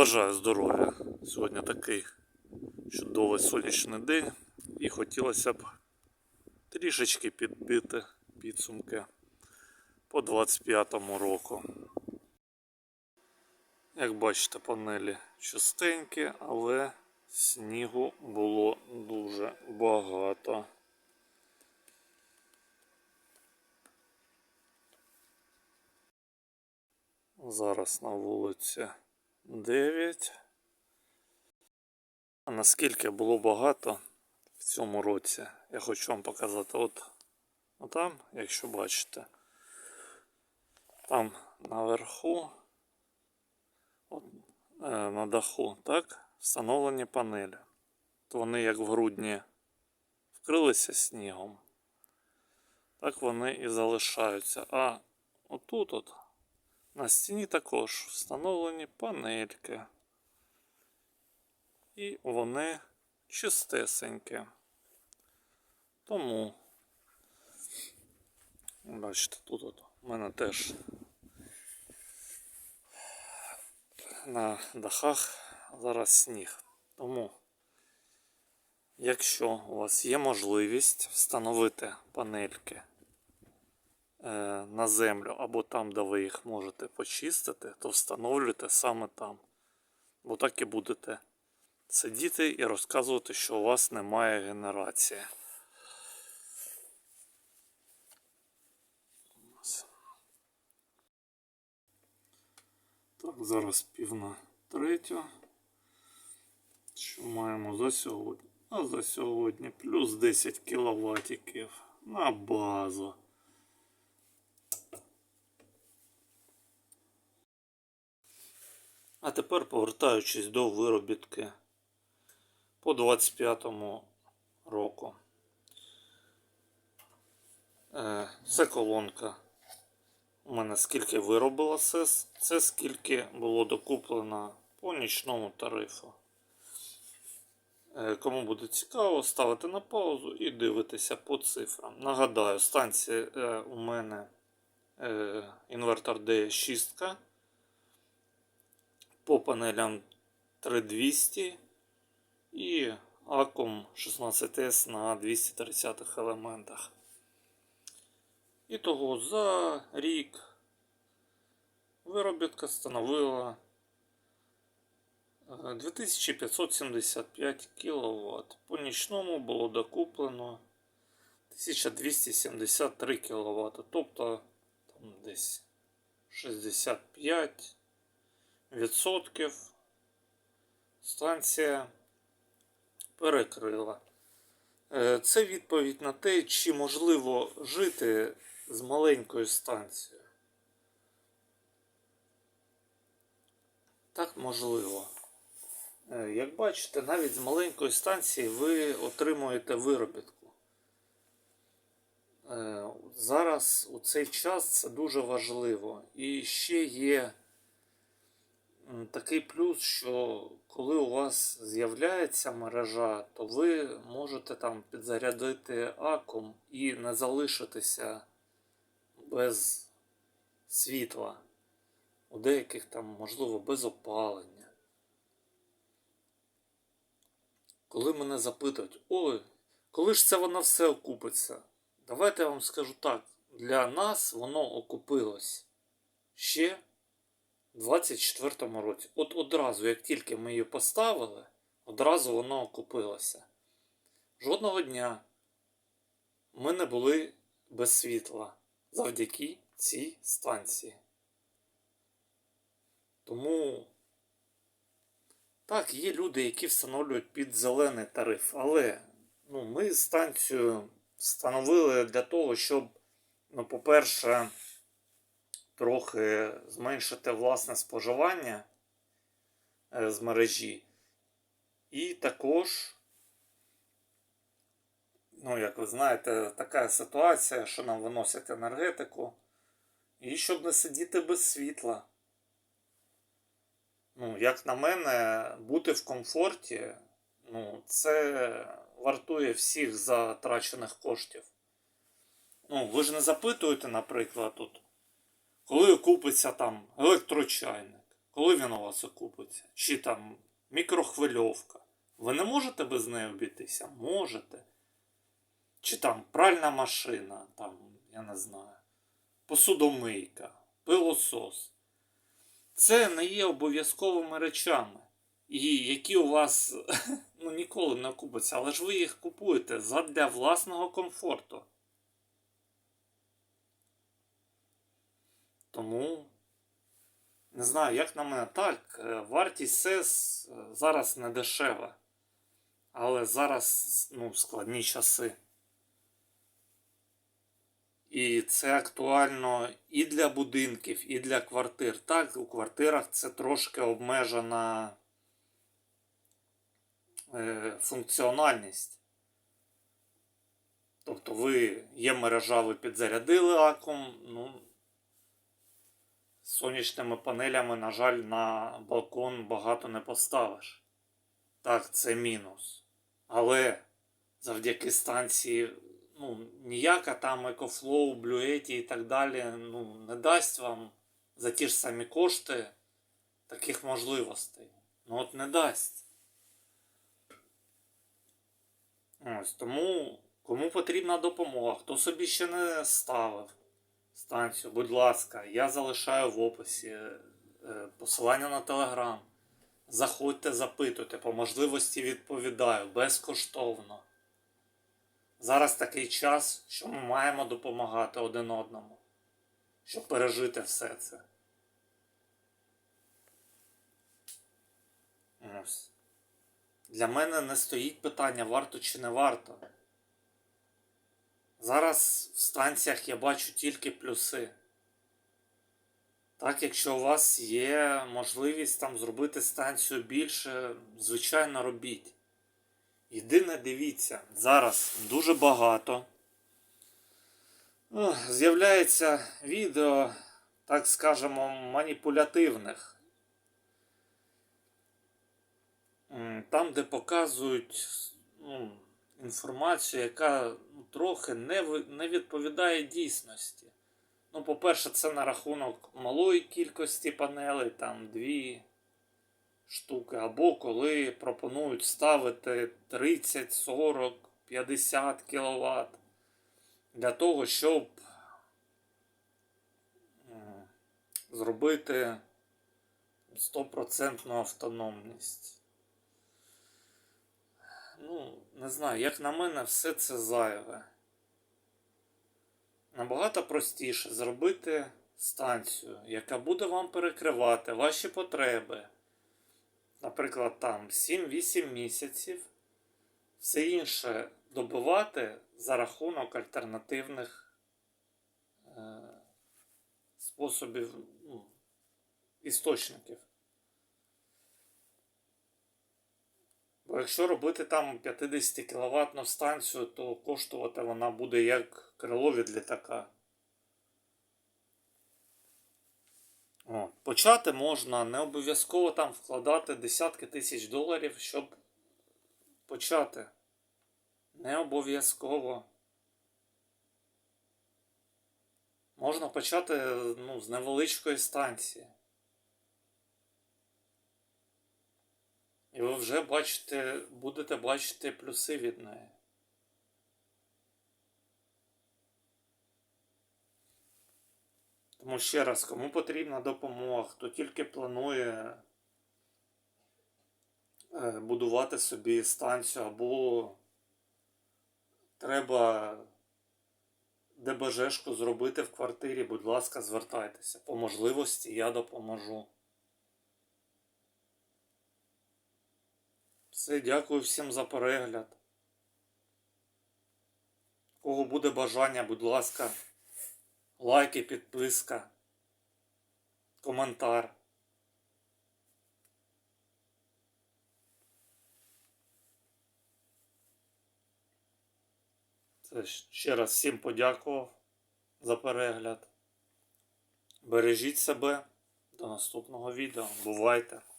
Бажаю здоров'я. Сьогодні такий чудовий сонячний день і хотілося б трішечки підбити підсумки по 25-му року. Як бачите, панелі чистенькі, але снігу було дуже багато. Зараз на вулиці 9. А наскільки було багато в цьому році, я хочу вам показати. От, там, якщо бачите, там наверху, от, е, на даху, так, встановлені панелі. То вони як в грудні вкрилися снігом, так вони і залишаються. А отут от. На стіні також встановлені панельки. І вони чистесенькі. Тому, бачите, тут от у мене теж на дахах зараз сніг. Тому, якщо у вас є можливість встановити панельки на землю або там, де ви їх можете почистити, то встановлюйте саме там. Бо так і будете сидіти і розказувати, що у вас немає генерації. Так, зараз пів на третю. Що маємо за сьогодні? А за сьогодні плюс 10 кіловатиків на базу. А тепер повертаючись до виробітки по 25-му року. Е, Це колонка. У мене скільки виробила СЕС, це скільки було докуплено по нічному тарифу. Е, Кому буде цікаво, ставити на паузу і дивитися по цифрам. Нагадаю, станція е, у мене інвертор D6 по панелям 3200 і Acom 16S на 230 елементах. І того за рік виробітка становила е, 2575 кВт. По нічному було докуплено 1273 кВт. Тобто там десь 65 відсотків станція перекрила. Е, Це відповідь на те, чи можливо жити з маленькою станцією. Так можливо. Е, Як бачите, навіть з маленької станції ви отримуєте виробітку. Е, Зараз у цей час це дуже важливо. І ще є такий плюс, що коли у вас з'являється мережа, то ви можете там підзарядити акум і не залишитися без світла. У деяких там, можливо, без опалення. Коли мене запитують, ой, коли ж це воно все окупиться? Давайте я вам скажу так, для нас воно окупилось ще 24-му році. От одразу, як тільки ми її поставили, одразу воно окупилося. Жодного дня ми не були без світла завдяки цій станції. Тому так, є люди, які встановлюють під зелений тариф, але ну, ми станцію встановили для того, щоб, ну, по-перше, трохи зменшити власне споживання е, з мережі. І також, ну, як ви знаєте, така ситуація, що нам виносять енергетику, і щоб не сидіти без світла. Ну, як на мене, бути в комфорті, ну, це вартує всіх затрачених коштів. Ну, ви ж не запитуєте, наприклад, тут, коли купиться там електрочайник. Коли він у вас окупиться? Чи там мікрохвильовка? Ви не можете без неї обійтися? Можете. Чи там пральна машина, там, я не знаю, посудомийка, пилосос. Це не є обов'язковими речами, і які у вас ну, ніколи не окупаться, але ж ви їх купуєте задля власного комфорту. Тому, не знаю, як на мене, так, е, вартість СЕС е, зараз не дешева. Але зараз ну, складні часи. І це актуально і для будинків, і для квартир. Так, у квартирах це трошки обмежена е, функціональність. Тобто ви є мережа, ви підзарядили акум, ну, сонячними панелями, на жаль, на балкон багато не поставиш. Так, це мінус. Але завдяки станції, ну, ніяка там екофлоу, блюеті і так далі ну, не дасть вам за ті ж самі кошти таких можливостей. Ну от не дасть. Ось тому кому потрібна допомога, хто собі ще не ставив станцію, будь ласка, я залишаю в описі е, посилання на телеграм. Заходьте, запитуйте, по можливості відповідаю безкоштовно. Зараз такий час, що ми маємо допомагати один одному, щоб пережити все це. Ось. Для мене не стоїть питання, варто чи не варто. Зараз в станціях я бачу тільки плюси. Так, якщо у вас є можливість там зробити станцію більше, звичайно, робіть. Єдине, дивіться, зараз дуже багато. ну, З'являється відео, так скажемо, маніпулятивних. Там, де показують ну, інформацію, яка трохи не, не відповідає дійсності. Ну, по-перше, це на рахунок малої кількості панелей, там дві штуки, або коли пропонують ставити 30, 40, 50 кВт для того, щоб зробити 100% автономність. Ну, не знаю, як на мене, все це зайве. Набагато простіше зробити станцію, яка буде вам перекривати ваші потреби. Наприклад, там 7-8 місяців. Все інше добивати за рахунок альтернативних е, способів ну, істочників. Якщо робити там 50 кВт станцію, то коштувати вона буде як крило від літака. О, почати можна, не обов'язково там вкладати десятки тисяч доларів, щоб почати. Не обов'язково. Можна почати ну, з невеличкої станції. І ви вже бачите, будете бачити плюси від неї. Тому ще раз, кому потрібна допомога, хто тільки планує е, будувати собі станцію або треба ДБЖшку зробити в квартирі, будь ласка, звертайтеся. По можливості я допоможу. Все, дякую всім за перегляд. Кого буде бажання, будь ласка, лайки, підписка, коментар. Це ще раз всім подякував за перегляд. Бережіть себе. До наступного відео. Бувайте!